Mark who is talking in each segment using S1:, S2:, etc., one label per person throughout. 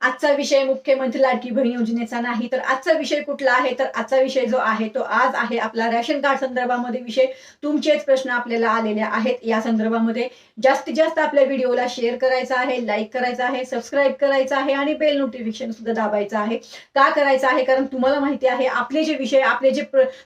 S1: आजचा विषय मुख्यमंत्री लाडकी बहीण योजनेचा नाही तर आजचा विषय कुठला आहे? तर आजचा विषय जो आहे तो आज आहे आपला रेशन कार्ड संदर्भामध्ये विषय. तुमचेच प्रश्न आपल्याला आलेले आहेत. या संदर्भामध्ये जास्तीत जास्त आपल्या व्हिडिओला शेअर करायचा आहे लाईक करायचा आहे सबस्क्राईब करायचं आहे आणि बेल नोटिफिकेशन सुद्धा दाबायचं आहे. का करायचं आहे? कारण तुम्हाला माहिती आहे आपले जे विषय आपले जे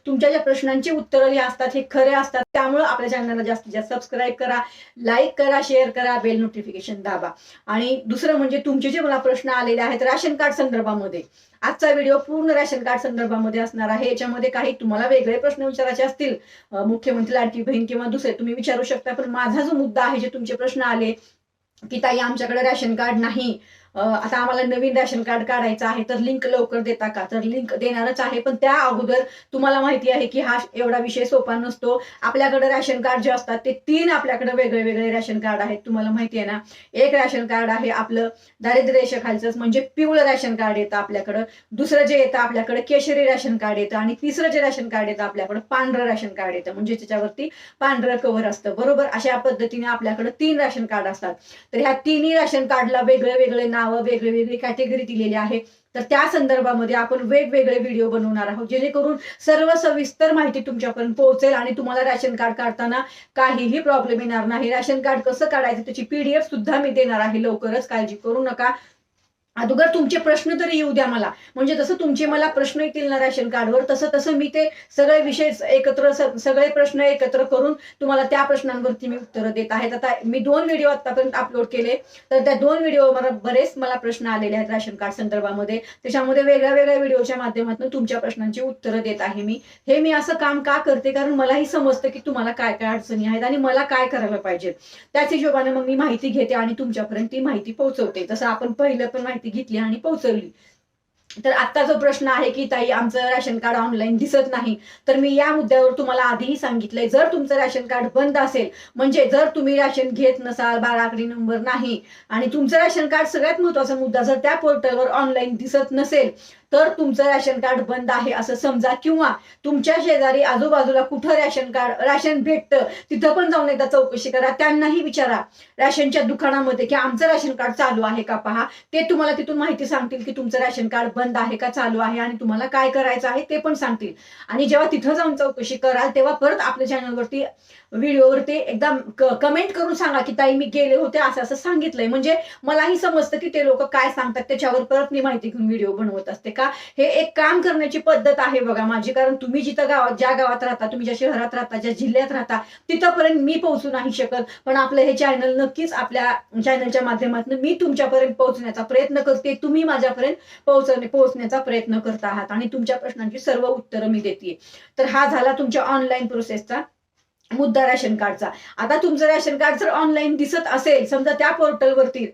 S1: तुमच्या ज्या प्रश्नांची उत्तरं असतात हे खरे असतात. त्यामुळे आपल्या चॅनलला जास्तीत जास्त सबस्क्राईब करा लाईक करा शेअर करा बेल नोटिफिकेशन दाबा. आणि दुसरं म्हणजे तुमचे जे मला प्रश्न आलेल्या आहेत राशन कार्ड संदर्भामध्ये. आजचा व्हिडिओ पूर्ण राशन कार्ड संदर्भामध्ये असणार आहे. याच्यामध्ये काही तुम्हाला वेगळे प्रश्न विचारायचे असतील मुख्यमंत्री लाडकी बहीण किंवा दुसरे तुम्ही विचारू शकता. पण माझा जो मुद्दा आहे जे तुमचे प्रश्न आले की ताई आमच्याकडे राशन कार्ड नाही आता आम्हाला नवीन राशन कार्ड काढायचं आहे तर लिंक लवकर देता का? तर लिंक देणारच आहे पण त्या अगोदर तुम्हाला माहिती आहे की हा एवढा विषय सोपा नसतो. आपल्याकडे राशन कार्ड जे असतात ते तीन आपल्याकडे वेगळे वेगळे राशन कार्ड आहेत. तुम्हाला माहिती आहे ना एक राशन कार्ड आहे आपलं दारिद्र्य रेषेखालचं म्हणजे पिवळं राशन कार्ड येतं आपल्याकडं. दुसरं जे येतं आपल्याकडे केशरी राशन कार्ड येतं आणि तिसरं जे राशन कार्ड येतं आपल्याकडं पांढरं राशन कार्ड येतं म्हणजे त्याच्यावरती पांढरं कव्हर असतं. बरोबर? अशा पद्धतीने आपल्याकडे तीन राशन कार्ड असतात. तर ह्या तिन्ही राशन कार्डला वेगळे वेगळे नाव वेगळे वेगळी कॅटेगरी दिलेली आहे. तर त्या संदर्भामध्ये आपण वेगवेगळे व्हिडिओ बनवणार आहोत जेणेकरून सर्व सविस्तर माहिती तुमच्यापर्यंत पोहोचेल आणि तुम्हाला राशन कार्ड काढताना काहीही प्रॉब्लेम येणार नाही. राशन कार्ड कसं काढायचं त्याची पीडीएफ सुद्धा मी देणार आहे. लवकरच काळजी करू नका. अगोदर तुमचे प्रश्न तरी येऊ द्या मला. म्हणजे जसं तुमचे मला प्रश्न येतील ना राशन कार्डवर तसं तसं मी ते सगळे विषय एकत्र सगळे प्रश्न एकत्र करून तुम्हाला त्या प्रश्नांवरती मी उत्तरं देत आहेत आता मी दोन व्हिडिओ आतापर्यंत अपलोड केले तर त्या दोन व्हिडिओ मला बरेच मला प्रश्न आलेले आहेत राशन कार्ड संदर्भामध्ये. त्याच्यामध्ये वेगळ्या वेगळ्या व्हिडिओच्या माध्यमातून तुमच्या प्रश्नांची उत्तरं देत आहे मी. हे मी असं काम का करते? कारण मलाही समजतं की तुम्हाला काय काय अडचणी आहेत आणि मला काय करायला पाहिजे. त्याच हिशोबाने मग मी माहिती घेते आणि तुमच्यापर्यंत ती माहिती पोहोचवते. जसं आपण पहिलं पण माहिती घेतली आणि पोहोचवली. तर आत्ता जो प्रश्न आहे की ताई आमचं राशन कार्ड ऑनलाईन दिसत नाही. तर मी या मुद्द्यावर तुम्हाला आधीही सांगितलंय जर तुमचं राशन कार्ड बंद असेल म्हणजे जर तुम्ही राशन घेत नसाल बारा आकडी नंबर नाही आणि तुमचं राशन कार्ड सगळ्यात महत्त्वाचा मुद्दा जर त्या पोर्टलवर ऑनलाईन दिसत नसेल तर तुमचं राशन कार्ड बंद आहे असं समजा. किंवा तुमच्या शेजारी आजूबाजूला कुठं राशन कार्ड राशन भेटतं तिथं पण जाऊन एकदा चौकशी करा. त्यांनाही विचारा राशनच्या दुकानामध्ये की आमचं राशन कार्ड चालू आहे का पहा? ते तुम्हाला तिथून माहिती सांगतील की तुमचं राशन कार्ड बंद आहे का चालू आहे आणि तुम्हाला काय करायचं आहे ते पण सांगतील. आणि जेव्हा तिथं जाऊन चौकशी कराल तेव्हा परत आपल्या चॅनलवरती व्हिडिओवरती एकदा कमेंट करून सांगा की ताई मी गेले होते असं असं सांगितलंय. म्हणजे मलाही समजतं की ते लोक काय सांगतात त्याच्यावर परत मी माहिती घेऊन व्हिडिओ बनवत असते. का? हे एक काम करण्याची पद्धत आहे बघा माझी. कारण तुम्ही जिथं गावात ज्या गावात राहता तुम्ही ज्या शहरात राहता ज्या जिल्ह्यात राहता तिथंपर्यंत मी पोहोचू नाही शकत. पण आपलं हे चॅनल नक्कीच आपल्या चॅनलच्या माध्यमातून मी तुमच्यापर्यंत पोहोचण्याचा प्रयत्न करते. तुम्ही माझ्यापर्यंत पोहोचवणे पोहोचण्याचा प्रयत्न करत आहात आणि तुमच्या प्रश्नांची सर्व उत्तरं मी देते तर हा झाला तुमच्या ऑनलाईन प्रोसेसचा मुद्दा रॅशन कार्डचा आता तुमचं रॅशन कार्ड जर ऑनलाईन दिसत असेल समजा त्या पोर्टलवरती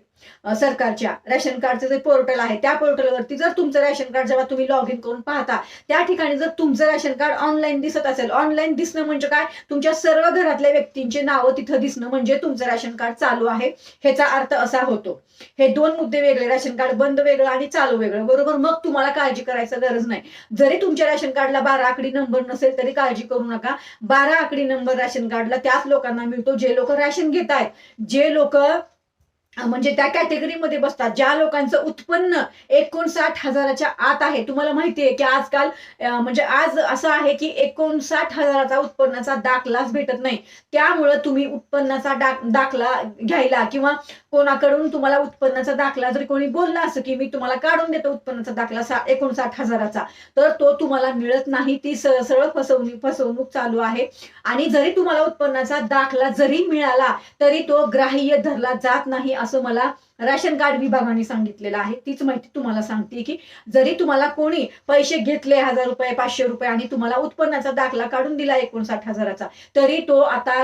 S1: सरकारच्या रॅशन कार्डचं जे पोर्टल आहे त्या पोर्टलवरती जर तुमचं रॅशन कार्ड जेव्हा तुम्ही लॉग इन करून पाहता त्या ठिकाणी जर तुमचं रॅशन कार्ड ऑनलाईन दिसत असेल ऑनलाईन दिसणं म्हणजे काय? तुमच्या सर्व घरातल्या व्यक्तींचे नावं तिथं दिसणं म्हणजे तुमचं रॅशन कार्ड चालू आहे. ह्याचा अर्थ असा होतो. हे दोन मुद्दे वेगळे रॅशन कार्ड बंद वेगळं आणि चालू वेगळं बरोबर? मग तुम्हाला काळजी करायचं गरज नाही. जरी तुमच्या रॅशन कार्डला बारा आकडी नंबर नसेल तरी काळजी करू नका. बारा आकडी नंबर राशन कार्डला त्याच लोकांना मिळतो जे लोक राशन घेत आहेत जे लोक म्हणजे त्या कॅटेगरीमध्ये बसतात ज्या लोकांचं उत्पन्न एकोणसाठ हजाराच्या आत आहे. तुम्हाला माहिती आहे की आजकाल म्हणजे आज असं आहे की एकोणसाठ हजाराचा उत्पन्नाचा दाखलाच भेटत नाही. त्यामुळं तुम्ही उत्पन्नाचा दाखला घ्यायला किंवा कोणाकडून तुम्हाला उत्पन्नाचा दाखला जर कोणी बोलला असं की मी तुम्हाला काढून देतो उत्पन्नाचा दाखला सा एकोणसाठ हजाराचा तर तो तुम्हाला मिळत नाही. ती सरळ फसवणूक फसवणूक चालू आहे. आणि जरी तुम्हाला उत्पन्नाचा दाखला जरी मिळाला तरी तो ग्राह्य धरला जात नाही असं मला राशन कार्ड विभागाने सांगितलेलं आहे. तीच माहिती तुम्हाला सांगते की जरी तुम्हाला कोणी पैसे घेतले हजार रुपये पाचशे रुपये आणि तुम्हाला उत्पन्नाचा दाखला काढून दिला एकोणसाठ हजाराचा तरी तो आता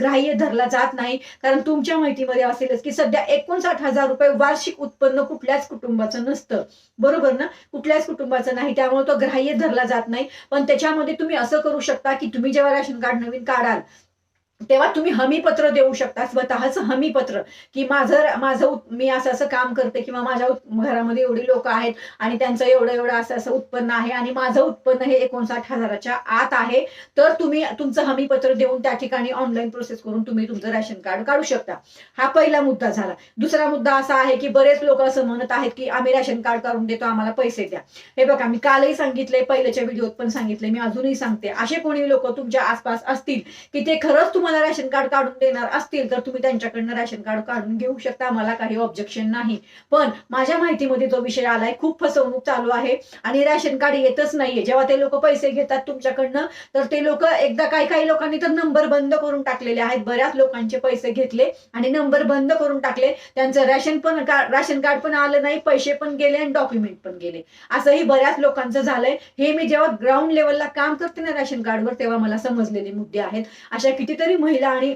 S1: ग्राह्य धरला जात नाही. कारण तुमच्या माहितीमध्ये असेलच की सध्या एकोणसाठ हजार रुपये वार्षिक उत्पन्न कुठल्याच कुटुंबाचं नसतं. बरोबर ना? कुठल्याच कुटुंबाचं नाही. त्यामुळे तो ग्राह्य धरला जात नाही. पण त्याच्यामध्ये तुम्ही असं करू शकता की तुम्ही जेव्हा राशन कार्ड नवीन काढाल तेव्हा तुम्ही हमीपत्र देऊ शकता स्वतःच हमीपत्र. की माझं माझं मी असं असं काम करते किंवा माझ्या घरामध्ये एवढी लोक आहेत आणि त्यांचं एवढं एवढं असं असं उत्पन्न आहे आणि माझं उत्पन्न हे एकोणसाठ हजाराच्या आत आहे तर तुम्ही तुमचं हमीपत्र देऊन त्या ठिकाणी ऑनलाईन प्रोसेस करून तुम्ही तुमचं राशन कार्ड काढू शकता. हा पहिला मुद्दा झाला. दुसरा मुद्दा असा आहे की बरेच लोक असं म्हणत आहेत की आम्ही रेशन कार्ड काढून देतो आम्हाला पैसे द्या. हे बघा मी कालही सांगितले पहिल्याच्या व्हिडिओत पण सांगितले मी अजूनही सांगते. असे कोणी लोक तुमच्या आसपास असतील की ते खरंच तुम्हाला राशन कार्ड काढून देणार असतील तर तुम्ही त्यांच्याकडनं राशन कार्ड काढून घेऊ शकता. मला काही ऑब्जेक्शन नाही. पण माझ्या माहितीमध्ये जो विषय आलाय खूप फसवणूक चालू आहे आणि राशन कार्ड येतच नाहीये. जेव्हा ते लोक पैसे घेतात तुमच्याकडनं तर ते लोक एकदा काही काही लोकांनी तर नंबर बंद करून टाकलेले आहेत. बऱ्याच लोकांचे पैसे घेतले आणि नंबर बंद करून टाकले. त्यांचं राशन पण राशन कार्ड पण आलं नाही पैसे पण गेले आणि डॉक्युमेंट पण गेले. असंही बऱ्याच लोकांचं झालंय. हे मी जेव्हा ग्राउंड लेवलला काम करते ना राशन कार्डवर तेव्हा मला समजलेले मुद्दे आहेत. अशा कितीतरी महिला आणि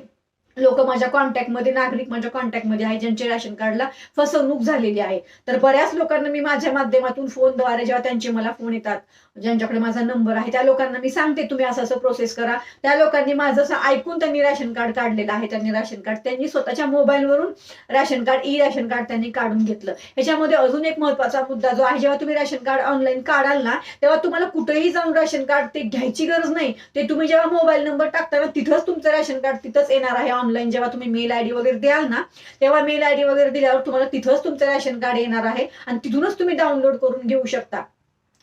S1: लोक माझ्या कॉन्टॅक्टमध्ये नागरिक माझ्या कॉन्टॅक्टमध्ये आहे ज्यांचे राशन कार्डला फसवणूक झालेली आहे. तर बऱ्याच लोकांना मी माझ्या माध्यमातून फोनद्वारे जेव्हा त्यांचे मला फोन येतात ज्यांच्याकडे माझा नंबर आहे त्या लोकांना मी सांगते तुम्ही असं असं प्रोसेस करा. त्या लोकांनी माझं असं ऐकून त्यांनी राशन कार्ड काढलेलं आहे. त्यांनी राशन कार्ड त्यांनी स्वतःच्या मोबाईलवरून ration card e ration card त्यांनी काढून घेतलं. ह्याच्यामध्ये अजून एक महत्त्वाचा मुद्दा जो आहे जेव्हा तुम्ही राशन कार्ड ऑनलाईन काढाल ना तेव्हा तुम्हाला कुठेही जाऊन राशन कार्ड ते घ्यायची गरज नाही. ते तुम्ही जेव्हा मोबाईल नंबर टाकताना तिथंच तुमचं राशन कार्ड तिथंच येणार आहे ऑनलाईन जेव्हा तुम्ही मेल आयडी वगैरे द्याल ना तेव्हा मेल आयडी वगैरे दिल्यावर तुम्हाला तिथंच तुमचं राशन कार्ड येणार आहे आणि तिथूनच तुम्ही डाउनलोड करून घेऊ शकता.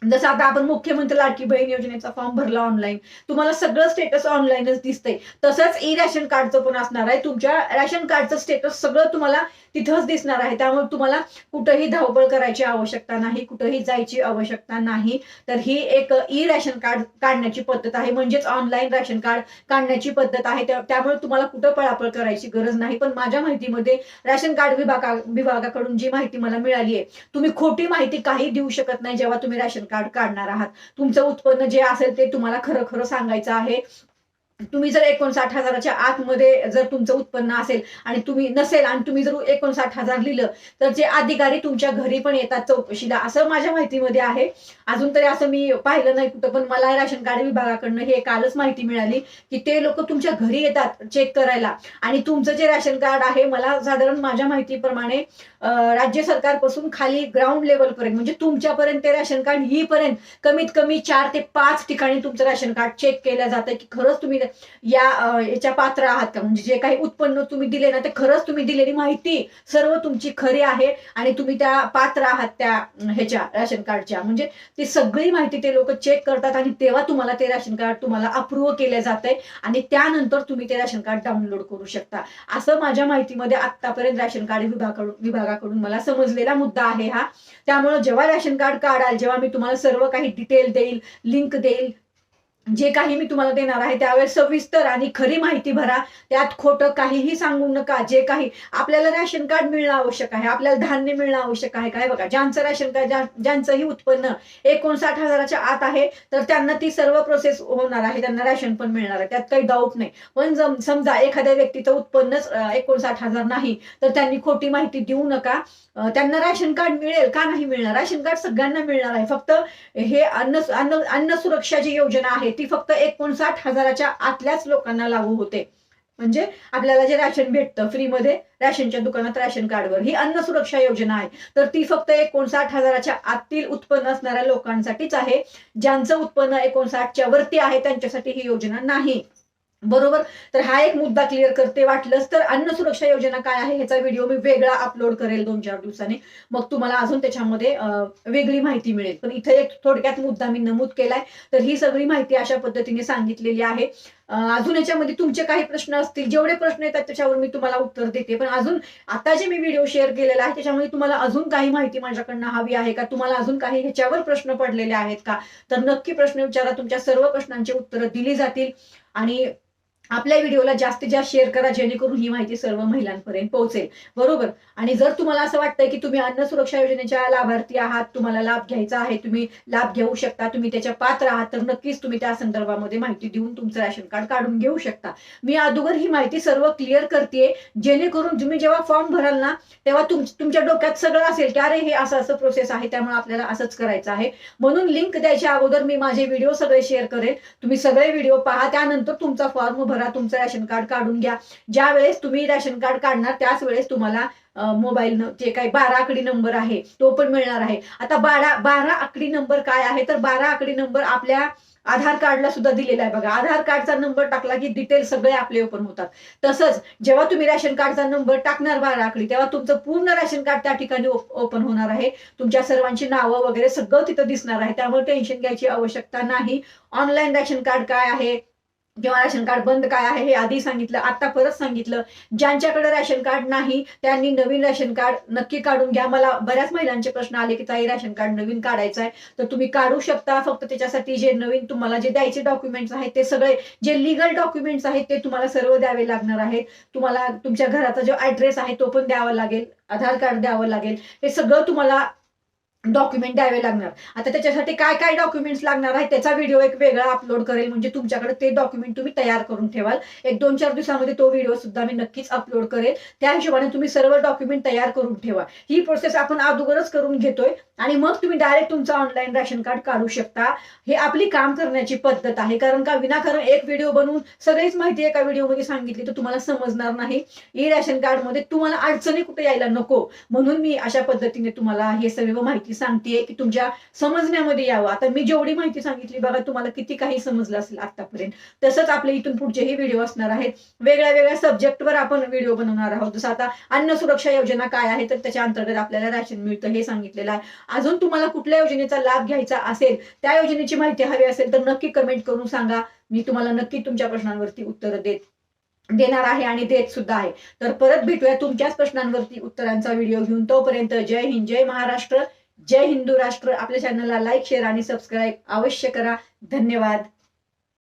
S1: जसं आता आपण मुख्यमंत्री लाडकी बहीण योजनेचा फॉर्म भरला ऑनलाईन तुम्हाला सगळं स्टेटस ऑनलाईनच दिसतंय. तसंच ई रॅशन कार्डचं पण असणार आहे. तुमच्या रॅशन कार्डचं स्टेटस सगळं तुम्हाला तिथंच दिसणार आहे. त्यामुळे तुम्हाला कुठंही धावपळ करायची आवश्यकता नाही कुठंही जायची आवश्यकता नाही. तर ही एक ई रॅशन कार्ड काढण्याची पद्धत आहे. म्हणजेच ऑनलाईन रॅशन कार्ड काढण्याची पद्धत आहे. त्यामुळे तुम्हाला कुठं पळापळ करायची गरज नाही. पण माझ्या माहितीमध्ये रॅशन कार्ड विभागा विभागाकडून जी माहिती मला मिळाली आहे तुम्ही खोटी माहिती काही देऊ शकत नाही जेव्हा तुम्ही रॅशन कार्ड काढणार आहात. तुमचं उत्पन्न जे असेल ते तुम्हाला खरं खरं सांगायचं आहे. तुम्ही जर एकोणसाठ हजाराच्या आतमध्ये जर तुमचं उत्पन्न असेल आणि तुम्ही नसेल आणि तुम्ही जर एकोणसाठ हजार लिहिलं तर जे अधिकारी तुमच्या घरी पण येतात चौकशीला असं माझ्या माहितीमध्ये आहे. अजून तरी असं मी पाहिलं नाही कुठं पण मला राशन कार्ड विभागाकडनं हे कालच माहिती मिळाली की ते लोक तुमच्या घरी येतात चेक करायला. आणि तुमचं जे राशन कार्ड आहे मला साधारण माझ्या माहितीप्रमाणे राज्य सरकारपासून खाली ग्राउंड लेवलपर्यंत म्हणजे तुमच्यापर्यंत ते राशन कार्ड येईपर्यंत कमीत कमी चार ते पाच ठिकाणी तुमचं राशन कार्ड चेक केलं जातं की खरंच तुम्ही या याच्या पात्र आहात का? म्हणजे जे काही उत्पन्न तुम्ही दिले ना ते खरंच तुम्ही दिलेली माहिती सर्व तुमची खरी आहे आणि तुम्ही त्या पात्र आहात त्या ह्याच्या राशन कार्डच्या. म्हणजे ती सगळी माहिती ते लोक चेक करतात आणि तेव्हा तुम्हाला ते राशन कार्ड तुम्हाला अप्रूव्ह केलं जातंय आणि त्यानंतर तुम्ही ते राशन कार्ड डाउनलोड करू शकता. असं माझ्या माहितीमध्ये आतापर्यंत राशन कार्ड विभागाकडून विभागाकडून मला समजलेला मुद्दा आहे हा. त्यामुळे जेव्हा राशन कार्ड काढाल जेव्हा मी तुम्हाला सर्व काही डिटेल देईल लिंक देईल जे काही मी तुम्हाला देणार आहे त्यावेळेस सविस्तर आणि खरी माहिती भरा. त्यात खोटं काहीही सांगू नका. जे काही आपल्याला राशन कार्ड मिळणं आवश्यक आहे आपल्याला धान्य मिळणं आवश्यक आहे काय बघा ज्यांचं राशन कार्ड ज्यांचंही उत्पन्न एकोणसाठ हजाराच्या आत आहे तर त्यांना ती सर्व प्रोसेस होणार आहे. त्यांना राशन पण मिळणार आहे. त्यात काही डाऊट नाही. पण जम- समजा एखाद्या व्यक्तीचं उत्पन्नच एकोणसाठ हजार नाही तर त्यांनी खोटी माहिती देऊ नका. त्यांना राशन कार्ड मिळेल का नाही मिळणार? राशन कार्ड सगळ्यांना मिळणार आहे. फक्त हे अन्न अन्न अन्न सुरक्षा जी योजना आहे ती फक्त एकोणसाठ हजाराच्या आतल्याच लोकांना लागू होते. म्हणजे आपल्याला जे राशन भेटतं फ्रीमध्ये राशनच्या दुकानात राशन कार्डवर ही अन्न सुरक्षा योजना आहे. तर ती फक्त एकोणसाठ हजाराच्या आतील उत्पन्न असणाऱ्या लोकांसाठीच आहे. ज्यांचं उत्पन्न एकोणसाठच्या वरती आहे त्यांच्यासाठी ही योजना नाही. बरोबर? तर हा एक मुद्दा क्लिअर करते वाटलंच तर अन्न सुरक्षा योजना काय आहे ह्याचा व्हिडिओ मी वेगळा अपलोड करेल दोन चार दिवसांनी. मग तुम्हाला अजून त्याच्यामध्ये वेगळी माहिती मिळेल. पण इथे एक थोडक्यात मुद्दा मी नमूद केलाय. तर ही सगळी माहिती अशा पद्धतीने सांगितलेली आहे. अजून याच्यामध्ये तुमचे काही प्रश्न असतील जेवढे प्रश्न येतात त्याच्यावर मी तुम्हाला उत्तर देते. पण अजून आता जे मी व्हिडिओ शेअर केलेला आहे त्याच्यामध्ये तुम्हाला अजून काही माहिती माझ्याकडनं हवी आहे का? तुम्हाला अजून काही ह्याच्यावर प्रश्न पडलेले आहेत का? तर नक्की प्रश्न विचारा. तुमच्या सर्व प्रश्नांची उत्तरं दिली जातील. आणि आपल्या व्हिडिओला जास्तीत जास्त शेअर करा जेणेकरून ही माहिती सर्व महिलांपर्यंत पोहोचेल. बरोबर? आणि जर तुम्हाला असं वाटतंय की तुम्ही अन्न सुरक्षा योजनेच्या लाभार्थी आहात तुम्हाला लाभ घ्यायचा आहे तुम्ही लाभ घेऊ शकता तुम्ही त्याच्या पात्र आहात तर नक्कीच तुम्ही त्या संदर्भामध्ये माहिती देऊन तुमचं राशन कार्ड काढून घेऊ शकता. मी अगोदर ही माहिती सर्व क्लिअर करते जेणेकरून तुम्ही जेव्हा फॉर्म भराल ना तेव्हा तुम तुमच्या डोक्यात सगळं असेल की अरे हे असं असं प्रोसेस आहे त्यामुळे आपल्याला असंच करायचं आहे. म्हणून लिंक द्यायच्या अगोदर मी माझे व्हिडिओ सगळे शेअर करेन तुम्ही सगळे व्हिडिओ पहा त्यानंतर तुमचा फॉर्म भरा. भरा तुमचं रॅशन कार्ड काढून घ्या. ज्या वेळेस तुम्ही रॅशन कार्ड काढणार त्याच वेळेस तुम्हाला मोबाईल जे काही बारा आकडी नंबर आहे तो पण मिळणार आहे. आता बारा बारा आकडी नंबर काय आहे? तर बारा आकडी नंबर आपल्या आधार कार्डला सुद्धा दिलेला आहे बघा. आधार कार्डचा नंबर टाकला की डिटेल सगळे आपले ओपन होतात. तसंच जेव्हा तुम्ही रॅशन कार्डचा नंबर टाकणार बारा आकडी तेव्हा तुमचं पूर्ण रॅशन कार्ड त्या ठिकाणी ओपन होणार आहे. तुमच्या सर्वांची नावं वगैरे सगळं तिथं दिसणार आहे. त्यामुळे टेन्शन घ्यायची आवश्यकता नाही. ऑनलाईन रॅशन कार्ड काय आहे? किंवा रेशन कार्ड बंद काय आहे हे आधी सांगितलं आता परत सांगितलं. ज्यांच्याकडे राशन कार्ड नाही त्यांनी नवीन राशन कार्ड नक्की काढून घ्या. मला बऱ्याच महिलांचे प्रश्न आले की ताई राशन कार्ड नवीन काढायचं आहे तर तुम्ही काढू शकता. फक्त त्याच्यासाठी जे नवीन तुम्हाला जे द्यायचे डॉक्युमेंट्स आहेत ते सगळे जे लिगल डॉक्युमेंट्स आहेत ते तुम्हाला सर्व द्यावे लागणार आहेत. तुम्हाला तुमच्या घराचा जो ऍड्रेस आहे तो पण द्यावा लागेल. आधार कार्ड द्यावं लागेल. हे सगळं तुम्हाला डॉक्युमेंट द्यावे लागणार. आता त्याच्यासाठी काय काय डॉक्युमेंट्स लागणार आहे त्याचा व्हिडिओ एक वेगळा अपलोड करेल. म्हणजे तुमच्याकडे ते डॉक्युमेंट तुम्ही तयार करून ठेवाल. एक दोन चार दिवसामध्ये तो व्हिडिओ सुद्धा मी नक्कीच अपलोड करेल. त्या हिशोबाने तुम्ही सर्व डॉक्युमेंट तयार करून ठेवा. ही प्रोसेस आपण अगोदरच करून घेतोय आणि मग तुम्ही डायरेक्ट तुमचं ऑनलाईन राशन कार्ड काढू शकता. हे आपली काम करण्याची पद्धत आहे. कारण का विनाकारण एक व्हिडिओ बनवून सगळीच माहिती एका व्हिडिओमध्ये सांगितली तर तुम्हाला समजणार नाही. ई रेशन कार्डमध्ये तुम्हाला अडचणी कुठे यायला नको. म्हणून मी अशा पद्धतीने तुम्हाला हे सर्व माहिती सांगतेय की तुमच्या समजण्यामध्ये यावं. आता मी जेवढी माहिती सांगितली बघा तुम्हाला किती काही समजलं असेल आतापर्यंत तसंच आपले इथून पुढचेही व्हिडिओ असणार आहेत. वेगळ्या वेगळ्या सब्जेक्टवर आपण व्हिडिओ बनवणार आहोत. जसं आता अन्न सुरक्षा योजना काय आहे तर त्याच्या अंतर्गत आपल्याला राशन मिळतं हे सांगितलेलं आहे. अजून तुम्हाला कुठल्या योजनेचा लाभ घ्यायचा असेल त्या योजनेची माहिती हवी असेल तर नक्की कमेंट करून सांगा. मी तुम्हाला नक्की तुमच्या प्रश्नांवरती उत्तर देत देणार आहे आणि देत सुद्धा आहे. तर परत भेटूया तुमच्याच प्रश्नांवरती उत्तरांचा व्हिडिओ घेऊन. तोपर्यंत जय हिंद जय महाराष्ट्र. जय हिंदू राष्ट्र. आपल्या चॅनलला लाईक शेअर आणि सबस्क्राईब अवश्य करा. धन्यवाद.